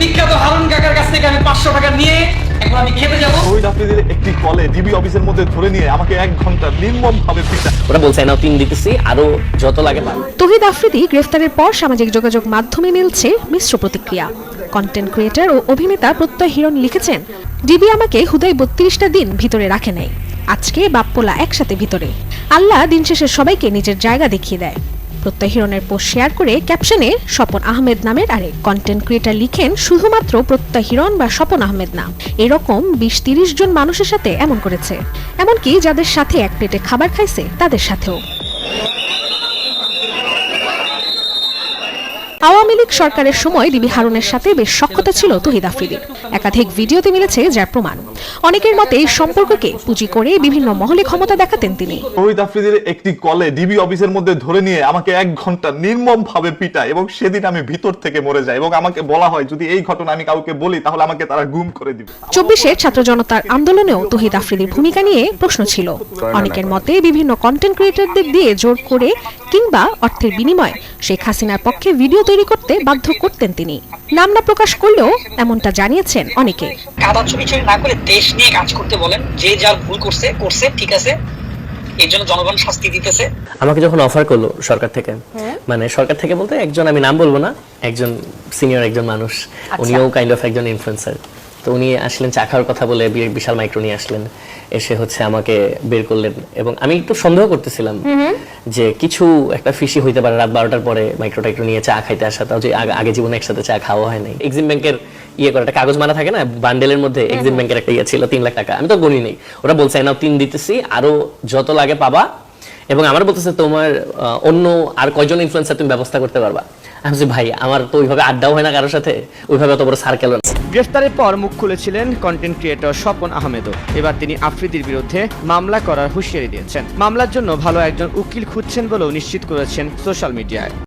বিখ্যাত হারুন কাকার কাছ থেকে আমি পাঁচশো টাকা নিয়ে এখন আমি খেতে যাব। শহীদ আফ্রিদির একটি কলে ডিবি অফিসের মধ্যে ধরে নিয়ে আমাকে এক ঘণ্টা নির্মম ভাবে পিটা। ওরা বলছে নাও তিন দিতেছি আরও যত লাগে তহিদ আফ্রিদি গ্রেফতারের পর সামাজিক যোগাযোগ মাধ্যমে মিলছে মিশ্র প্রতিক্রিয়া। কন্টেন্ট ক্রিয়েটর ও অভিনেতা প্রত্যয় হিরণ লিখেছেন ডিবি আমাকে হুদাই বত্রিশটা দিন ভিতরে রাখে নাই। আজকে বাপ্পোলা একসাথে ভিতরে। আল্লাহ দিন শেষে সবাইকে নিজের জায়গা দেখিয়ে দেয়। প্রত্যয় হিরণের পোস্ট শেয়ার করে ক্যাপশনে স্বপন আহমেদ নামের আরেক কন্টেন্ট ক্রিয়েটার লিখেন, শুধুমাত্র প্রত্যাহিরণ বা স্বপন আহমেদ নাম এরকম বিশ তিরিশ জন মানুষের সাথে এমন করেছে। এমনকি যাদের সাথে এক প্লেটে খাবার খাইছে, তাদের সাথেও। আওয়ামী লীগ সরকারের সময় ডিবি হারুনের সাথে বেশ সক্ষতা ছিল তহিদ আফ্রিদির। একাধিক ভিডিওতে মিলেছে যার প্রমাণ। অনেকের মতে এই সম্পর্ককে পুঁজি করে বিভিন্ন মহলে ক্ষমতা দেখাতেন তিনি। শহীদ আফ্রিদির একটি কলে ডিবি অফিসের মধ্যে ধরে নিয়ে আমাকে এক ঘণ্টা নির্মম ভাবে পিটায় এবং সেদিন আমি ভিতর থেকে মরে যাই এবং আমাকে বলা হয় যদি এই ঘটনা আমি কাউকে বলি তাহলে আমাকে তারা গুম করে দিবে। চব্বিশের ছাত্র জনতার আন্দোলনেও তহিদ আফ্রিদির ভূমিকা নিয়ে প্রশ্ন ছিল। অনেকের মতে বিভিন্ন কন্টেন্ট ক্রিয়েটরদের দিয়ে জোর করে কিংবা অর্থের বিনিময়ে। শেখ হাসিনার পক্ষে ভিডিও তৈরি করতে বাধ্য করতেন তিনি। নাম না প্রকাশ করলেও এমনটা জানিয়েছেন অনেকে। কাদা ছবি ছবি না করে দেশ নিয়ে কাজ করতে বলেন যে যার ভুল করছে করছে ঠিক আছে। এর জন্য জনগণ শাস্তি দিতেছে। আমাকে যখন অফার করল সরকার থেকে মানে সরকার থেকে বলতে একজন আমি নাম বলব না একজন সিনিয়র একজন মানুষ। উনিও কাইন্ড অফ একজন ইনফ্লুয়েন্সার তো উনি আসলেন চা খাওয়ার কথা বলে বিশাল মাইক্রো নিয়ে আসলেন। এসে হচ্ছে আমাকে বের করলেন। এবং আমি একটু সন্দেহ করতেছিলাম। যে কিছু একটা ফিসি হইতে পারে রাত বারোটার পরে মাইক্রো একটু নিয়ে চা খাইতে আসা তাও যে আগে- জীবনে একসাথে চা খাওয়া হয় নাই। এক্সিম ব্যাংকের ইয়ে করে একটা কাগজ মানা থাকে না বান্ডেলের মধ্যে এক্সিম ব্যাংকের একটা ইয়ে ছিল তিন লাখ টাকা। আমি তো গণি নেই ওরা বলছে না তিন দিতেছি আরও যত লাগে পাবা এবং আমার বলতেছে, তোমার অন্য আর কয়জন ইনফ্লুয়েন্সার তুমি ব্যবস্থা করতে পারবা? আমি ভাই, আমার তো ওইভাবে আড্ডাও হয় না কারোর সাথে। ওইভাবে অত বড় সার্কেল গ্রেফতারের পর মুখ খুলেছিলেন কন্টেন্ট ক্রিয়েটর স্বপন আহমেদও। এবার তিনি আফ্রিদির বিরুদ্ধে মামলা করার হুঁশিয়ারি দিয়েছেন। মামলার জন্য ভালো একজন উকিল খুঁজছেন বলেও নিশ্চিত করেছেন সোশ্যাল মিডিয়ায়